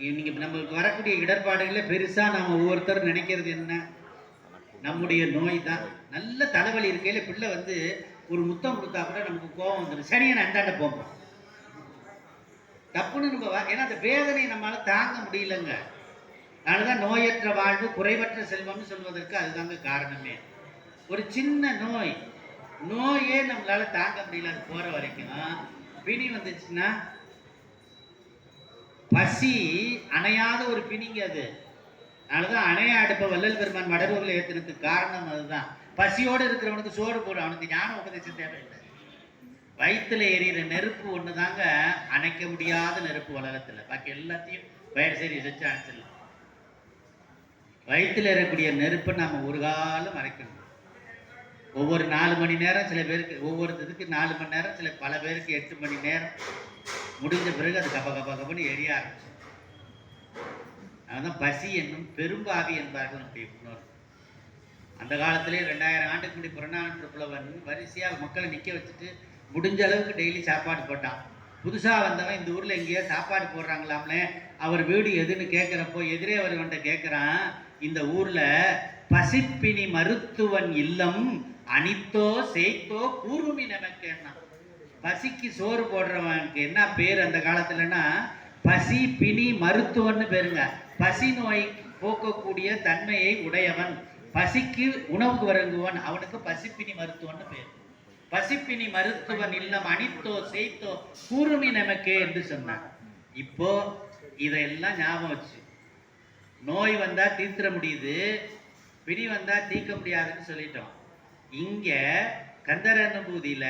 நீங்க நம்மளுக்கு வரக்கூடிய இடர்பாடுகளே பெருசாக நாம் ஒவ்வொருத்தரும் நினைக்கிறது என்ன? நம்முடைய நோய் தான் நல்ல தலைவலி இருக்கையில பிள்ளை வந்து ஒரு முத்தம் கொடுத்தா கூட நமக்கு கோபம் வந்துடும் சனியை நான் அந்தாண்ட போப்போம். தப்புன்னு நம்ம ஏன்னா அந்த வேதனை நம்மளால தாங்க முடியலங்க. அதனாலதான் நோயற்ற வாழ்வு குறைவற்ற செல்வம்னு சொல்வதற்கு அதுதாங்க காரணமே. ஒரு சின்ன நோய் நோயே நம்மளால தாங்க முடியல. அது போற வரைக்கும். பிணி வந்துச்சுன்னா பசி அணையாத ஒரு பிணிங்க அது. அதனாலதான் அணையா அடுப்ப வள்ளல் பெருமான் வடலூர்ல ஏத்துறதுக்கு காரணம் அதுதான். பசியோடு இருக்கிறவனுக்கு சோறு போடும் அவனுக்கு ஞான உபதேசம் தேவையில்லை. வயிற்றுல எரியிற நெருப்பு ஒன்று தாங்க அணைக்க முடியாத நெருப்பு உலகத்துல. பாக்கி எல்லாத்தையும் வயிறு சரி வச்சு அணைச்சிடலாம். வயிற்றுல எறக்கூடிய நெருப்பை நாம ஒரு காலம் அரைக்கணும். ஒவ்வொரு நாலு மணி நேரம் சில பேருக்கு ஒவ்வொரு இதுக்கு நாலு மணி நேரம் சில பல பேருக்கு எட்டு மணி நேரம். முடிஞ்ச பிறகு அது கப்ப கப்ப கப்பன்னு எரிய ஆரம்பிச்சு அதுதான் பசி என்னும் பெரும்பாவி என்பார்கள் நம்முடைய முன்னோர் அந்த காலத்திலே ரெண்டாயிரம் ஆண்டுக்கு முன்னாடி புறநானூற்று புலவன் வரிசையாக மக்களை நிற்க வச்சுட்டு முடிஞ்ச அளவுக்கு டெய்லி சாப்பாடு போட்டான். புதுசாக வந்தவன் இந்த ஊரில் எங்கேயோ சாப்பாடு போடுறாங்களாம்ல அவர் வீடு எதுன்னு கேட்குறப்போ எதிரே வருவன்ட்ட கேட்குறான் இந்த ஊர்ல பசிப்பினி மருத்துவன் இல்லம் அனித்தோ சேய்த்தோ நமக்கு என்ன? பசிக்கு சோறு போடுறவனுக்கு என்ன பேர் அந்த காலத்துலன்னா? பசி பிணி மருத்துவன்னு பேருங்க. பசி நோய் போக்கக்கூடிய தன்மையை உடையவன். பசிக்கு உணவு வழங்குவன். அவனுக்கு பசிப்பினி மருத்துவன்னு பேர். பசிப்பினி மருத்துவன் இல்லம் அனித்தோ சேய்த்தோ கூறுமி நமக்கே என்று சொன்னான். இப்போ இதெல்லாம் ஞாபகம் வச்சு நோய் வந்தா தீர்த்திட முடியுது பிடி வந்தா தீர்க்க முடியாதுன்னு சொல்லிட்டோம். இங்க கந்தர் அனுபூதியில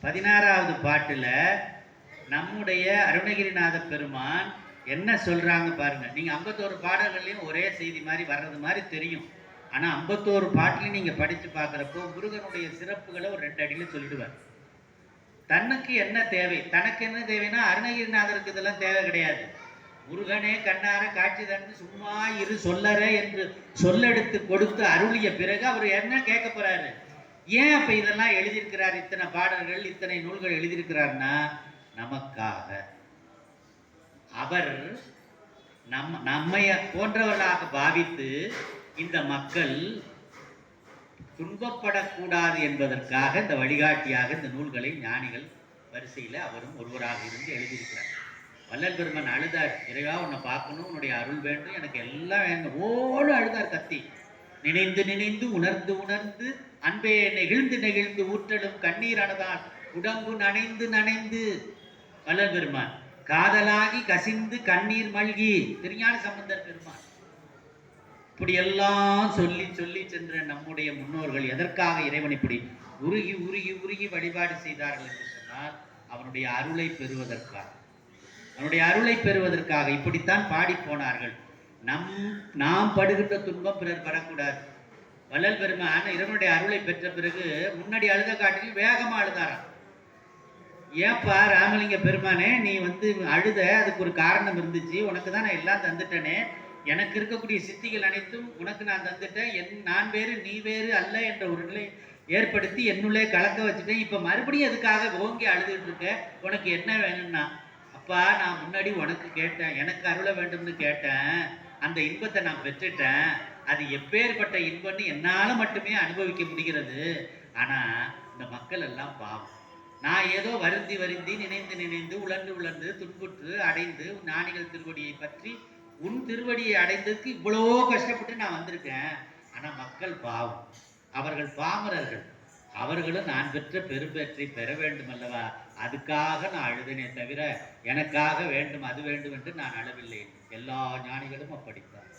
பதினாறாவது பாட்டுல நம்முடைய அருணகிரிநாத பெருமான் என்ன சொல்றாங்க பாருங்க. நீங்க ஐம்பத்தோரு பாடல்கள்லயும் ஒரே செய்தி மாதிரி வர்றது மாதிரி தெரியும். ஆனா ஐம்பத்தோரு பாட்டுலையும் நீங்க படிச்சு பார்க்குறப்போ முருகனுடைய சிறப்புகளை ஒரு ரெண்டு அடியில சொல்லிடுவார். தன்னுக்கு என்ன தேவை? தனக்கு என்ன தேவைன்னா அருணகிரிநாதருக்கு இதெல்லாம் தேவை கிடையாது. முருகனே கண்ணார காட்சி தந்து சும்மா இரு சொல்லற என்று சொல்லெடுத்து கொடுத்து அருளிய பிறகு அவர் என்ன கேட்க போறாரு? ஏன் அப்ப இதெல்லாம் எழுதியிருக்கிறார் இத்தனை பாடல்கள் இத்தனை நூல்கள் எழுதியிருக்கிறார்னா நமக்காக. அவர் நம் நம்மை போன்றவர்களாக பாவித்து இந்த மக்கள் துன்பப்படக்கூடாது என்பதற்காக இந்த வழிகாட்டியாக இந்த நூல்களை ஞானிகள் வரிசையில் அவரும் ஒருவராக இருந்து எழுதியிருக்கிறார். வள்ளல் பெருமன் அழுதார். இறைவா உன்னை பார்க்கணும் உன்னுடைய அருள் வேண்டும் எனக்கு எல்லாம் வேண்டும். ஓடு அழுதார் கத்தி. நினைந்து நினைந்து உணர்ந்து உணர்ந்து அன்பே நெகிழ்ந்து நெகிழ்ந்து ஊற்றலும் கண்ணீர் அணுதான் உடம்பு நனைந்து நனைந்து. வள்ளல் பெருமான் காதலாகி கசிந்து கண்ணீர் மல்கி. திருஞான சம்பந்தர் பெருமான். இப்படியெல்லாம் சொல்லி சொல்லி சென்ற நம்முடைய முன்னோர்கள் எதற்காக இறைவன் இப்படி உருகி உருகி உருகி வழிபாடு செய்தார்கள் என்று சொன்னால் அவனுடைய அருளை பெறுவதற்காக. அவனுடைய அருளை பெறுவதற்காக இப்படித்தான் பாடி போனார்கள். நம் நாம் படுகின்ற துன்பம் பிறர் படக்கூடாது. வள்ளல் பெருமான் இறைவனுடைய அருளை பெற்ற பிறகு முன்னாடி அழுத காட்டில் வேகமாக அழுதாராம். ஏப்பா ராமலிங்க பெருமானே நீ வந்து அழுத அதுக்கு ஒரு காரணம் இருந்துச்சு. உனக்கு தான் நான் எல்லாம் தந்துட்டேனே. எனக்கு இருக்கக்கூடிய சித்திகள் அனைத்தும் உனக்கு நான் தந்துட்டேன். என் நான் வேறு நீ வேறு அல்ல என்ற ஒரு நிலை ஏற்படுத்தி என்னுள்ளே கலக்க வச்சுட்டேன். இப்போ மறுபடியும் அதுக்காக ஓங்கி அழுதுட்டு இருக்க? உனக்கு என்ன வேணும்னா? அப்பா நான் முன்னாடி உனக்கு கேட்டேன் எனக்கு அருள வேண்டும்னு கேட்டேன். அந்த இன்பத்தை நான் பெற்றுட்டேன். அது எப்பேற்பட்ட இன்பம்னு என்னால் மட்டுமே அனுபவிக்க முடிகிறது. ஆனால் இந்த மக்கள் எல்லாம் பாவம். நான் ஏதோ வருந்தி வருந்தி நினைந்து நினைந்து உலர்ந்து உலர்ந்து துன்புற்று அடைந்து ஞானிகள் திருவடியை பற்றி உன் திருவடியை அடைந்ததுக்கு இவ்வளோ கஷ்டப்பட்டு நான் வந்திருக்கேன். ஆனால் மக்கள் பாவம். அவர்கள் பாமரர்கள். அவர்களும் நான் பெற்ற பெரும்பேற்றை பெற வேண்டும் அல்லவா அதுக்காக நான் அழுதினே தவிர எனக்காக வேண்டும் அது வேண்டும் என்று நான் அழவில்லை. எல்லா ஞானிகளும் அப்படித்தான்.